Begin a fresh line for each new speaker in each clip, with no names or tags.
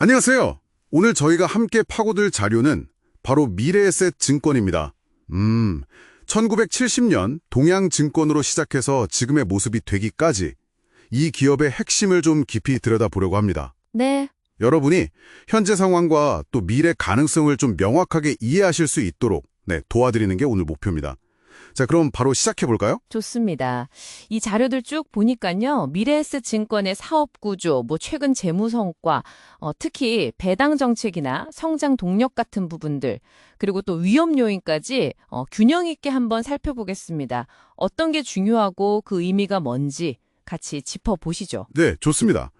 안녕하세요. 오늘 저희가 함께 파고들 자료는 바로 미래에셋 증권입니다. 음, 1970년 동양증권으로 시작해서 지금의 모습이 되기까지 이 기업의 핵심을 좀 깊이 들여다보려고 합니다.
네,
여러분이 현재 상황과 또 미래 가능성을 좀 명확하게 이해하실 수 있도록 네, 도와드리는 게 오늘 목표입니다. 자, 그럼 바로 시작해 볼까요?
좋습니다. 이 자료들 쭉 보니까요. 미래에셋 증권의 사업 구조, 뭐 최근 재무 성과, 어, 특히 배당 정책이나 성장 동력 같은 부분들, 그리고 또 위험 요인까지 어, 균형 있게 한번 살펴보겠습니다. 어떤 게 중요하고 그 의미가 뭔지 같이 짚어보시죠.
네, 좋습니다.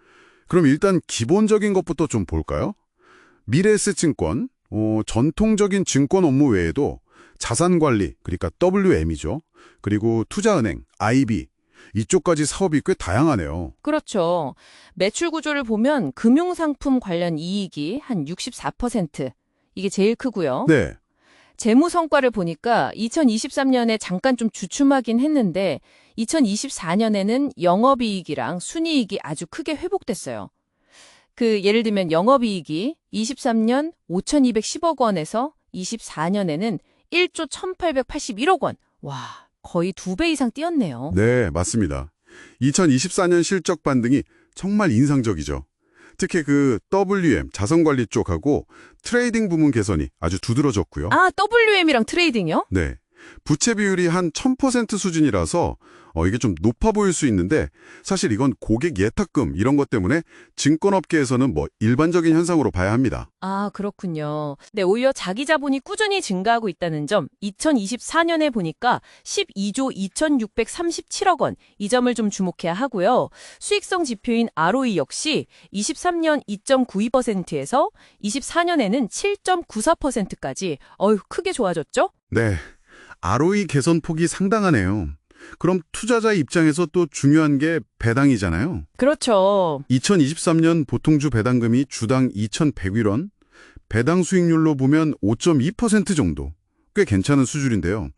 그럼 일단 기본적인 것부터 좀 볼까요? 미래에셋 증권, 어, 전통적인 증권 업무 외에도 자산관리, 그러니까 WM이죠. 그리고 투자은행, IB, 이쪽까지 사업이 꽤 다양하네요.
그렇죠. 매출 구조를 보면 금융상품 관련 이익이 한 64%. 이게 제일 크고요.
네,
재무 성과를 보니까 2023년에 잠깐 좀 주춤하긴 했는데 2024년에는 영업이익이랑 순이익이 아주 크게 회복됐어요. 그 예를 들면 영업이익이 23년 5,210억 원에서 24년에는 1조 1,881억 원. 와, 거의 두 배 이상 뛰었네요.
네, 맞습니다. 2024년 실적 반등이 정말 인상적이죠. 특히 그 WM, 자산관리 쪽하고 트레이딩 부문 개선이 아주 두드러졌고요.
아, WM이랑 트레이딩이요?
네. 부채 비율이 한 1000% 수준이라서 어, 이게 좀 높아 보일 수 있는데 사실 이건 고객 예탁금 이런 것 때문에 증권업계에서는 뭐 일반적인 현상으로 봐야 합니다.
아, 그렇군요. 네, 오히려 자기 자본이 꾸준히 증가하고 있다는 점, 2024년에 보니까 12조 2,637억 원, 이 점을 좀 주목해야 하고요. 수익성 지표인 ROE 역시 23년 2.92%에서 24년에는 7.94%까지, 어휴, 크게 좋아졌죠?
네. ROE 개선 폭이 상당하네요. 그럼 투자자 입장에서 또 중요한 게 배당이잖아요.
그렇죠.
2023년 보통주 배당금이 주당 2,101원, 배당 수익률로 보면 5.2% 정도. 꽤 괜찮은 수준인데요.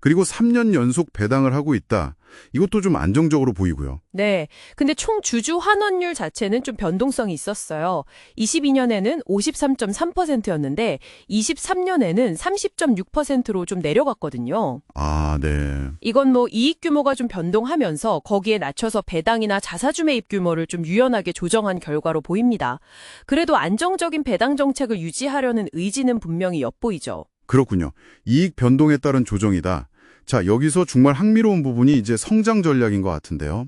그리고 3년 연속 배당을 하고 있다. 이것도 좀 안정적으로 보이고요.
네. 근데 총 주주 환원율 자체는 좀 변동성이 있었어요. 22년에는 53.3%였는데 23년에는 30.6%로 좀 내려갔거든요.
아, 네.
이건 뭐 이익 규모가 좀 변동하면서 거기에 낮춰서 배당이나 자사주 매입 규모를 좀 유연하게 조정한 결과로 보입니다. 그래도 안정적인 배당 정책을 유지하려는 의지는 분명히 엿보이죠.
그렇군요. 이익 변동에 따른 조정이다. 자, 여기서 정말 흥미로운 부분이 이제 성장 전략인 것 같은데요.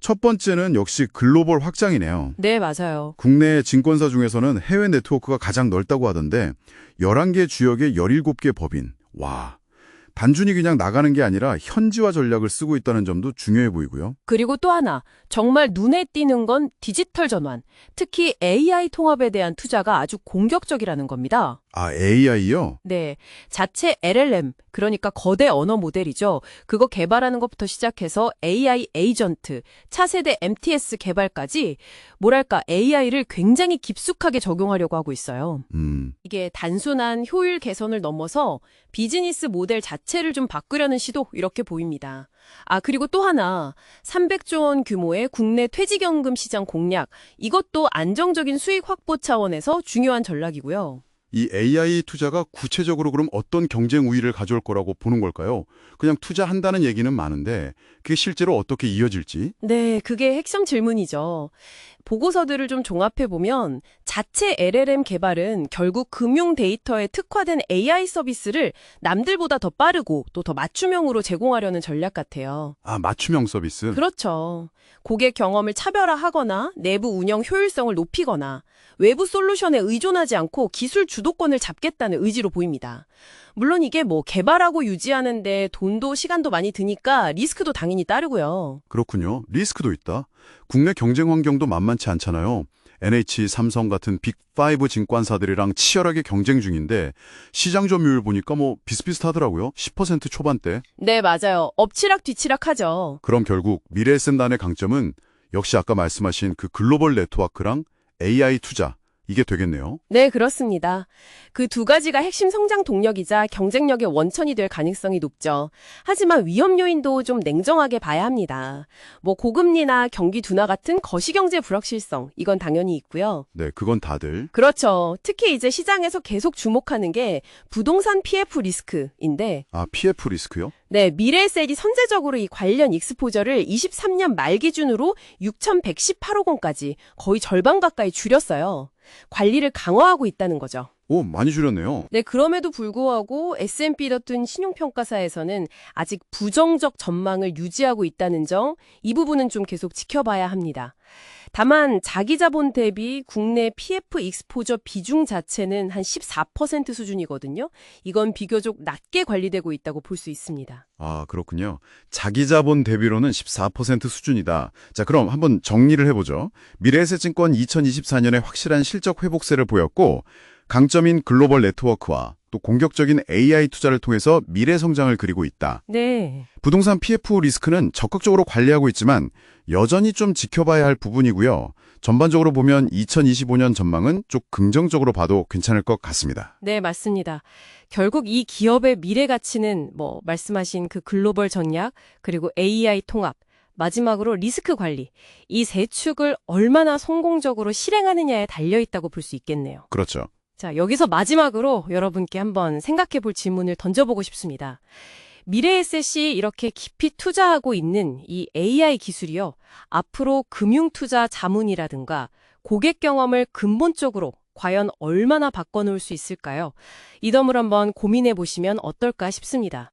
첫 번째는 역시 글로벌 확장이네요.
네, 맞아요.
국내 증권사 중에서는 해외 네트워크가 가장 넓다고 하던데 11개 주역에 17개 법인. 와. 단순히 그냥 나가는 게 아니라 현지화 전략을 쓰고 있다는 점도 중요해 보이고요.
그리고 또 하나, 정말 눈에 띄는 건 디지털 전환, 특히 AI 통합에 대한 투자가 아주 공격적이라는 겁니다.
아, AI요?
네. 자체 LLM, 그러니까 거대 언어 모델이죠. 그거 개발하는 것부터 시작해서 AI 에이전트, 차세대 MTS 개발까지, 뭐랄까, AI를 굉장히 깊숙하게 적용하려고 하고 있어요.
음,
이게 단순한 효율 개선을 넘어서 비즈니스 모델 자체를 좀 바꾸려는 시도, 이렇게 보입니다. 아, 그리고 또 하나, 300조 원 규모의 국내 퇴직연금 시장 공략, 이것도 안정적인 수익 확보 차원에서 중요한 전략이고요.
이 AI 투자가 구체적으로 그럼 어떤 경쟁 우위를 가져올 거라고 보는 걸까요? 그냥 투자한다는 얘기는 많은데 그게 실제로 어떻게 이어질지?
네, 그게 핵심 질문이죠. 보고서들을 좀 종합해보면 자체 LLM 개발은 결국 금융 데이터에 특화된 AI 서비스를 남들보다 더 빠르고 또 더 맞춤형으로 제공하려는 전략 같아요.
아, 맞춤형 서비스?
그렇죠. 고객 경험을 차별화하거나 내부 운영 효율성을 높이거나 외부 솔루션에 의존하지 않고 기술 주도권을 잡겠다는 의지로 보입니다. 물론 이게 뭐 개발하고 유지하는데 돈도 시간도 많이 드니까 리스크도 당연히 따르고요.
그렇군요. 리스크도 있다. 국내 경쟁 환경도 만만치 않잖아요. NH, 삼성 같은 빅5 증권사들이랑 치열하게 경쟁 중인데 시장 점유율 보니까 뭐 비슷비슷하더라고요. 10% 초반대.
네, 맞아요. 엎치락 뒤치락 하죠.
그럼 결국 미래에셋단의 강점은 역시 아까 말씀하신 그 글로벌 네트워크랑 AI 투자, 이게 되겠네요.
네, 그렇습니다. 그 두 가지가 핵심 성장 동력이자 경쟁력의 원천이 될 가능성이 높죠. 하지만 위험 요인도 좀 냉정하게 봐야 합니다. 뭐 고금리나 경기 둔화 같은 거시경제 불확실성, 이건 당연히 있고요.
네, 그건 다들.
그렇죠. 특히 이제 시장에서 계속 주목하는 게 부동산 PF 리스크인데,
아, PF 리스크요?
네, 미래에셋이 선제적으로 이 관련 익스포저를 23년 말 기준으로 6,118억 원까지 거의 절반 가까이 줄였어요. 관리를 강화하고 있다는 거죠.
오, 많이 줄였네요.
네, 그럼에도 불구하고 S&P 같은 신용평가사에서는 아직 부정적 전망을 유지하고 있다는 점, 이 부분은 좀 계속 지켜봐야 합니다. 다만 자기 자본 대비 국내 PF 익스포저 비중 자체는 한 14% 수준이거든요. 이건 비교적 낮게 관리되고 있다고 볼 수 있습니다.
아, 그렇군요. 자기 자본 대비로는 14% 수준이다. 자, 그럼 한번 정리를 해보죠. 미래에셋증권 2024년에 확실한 실적 회복세를 보였고, 강점인 글로벌 네트워크와 또 공격적인 AI 투자를 통해서 미래 성장을 그리고 있다.
네.
부동산 PF 리스크는 적극적으로 관리하고 있지만 여전히 좀 지켜봐야 할 부분이고요. 전반적으로 보면 2025년 전망은 좀 긍정적으로 봐도 괜찮을 것 같습니다.
네, 맞습니다. 결국 이 기업의 미래 가치는 뭐 말씀하신 그 글로벌 전략, 그리고 AI 통합, 마지막으로 리스크 관리, 이 세 축을 얼마나 성공적으로 실행하느냐에 달려 있다고 볼 수 있겠네요.
그렇죠.
자, 여기서 마지막으로 여러분께 한번 생각해 볼 질문을 던져보고 싶습니다. 미래에셋이 이렇게 깊이 투자하고 있는 이 AI 기술이요. 앞으로 금융투자 자문이라든가 고객 경험을 근본적으로 과연 얼마나 바꿔놓을 수 있을까요? 이 점을 한번 고민해 보시면 어떨까 싶습니다.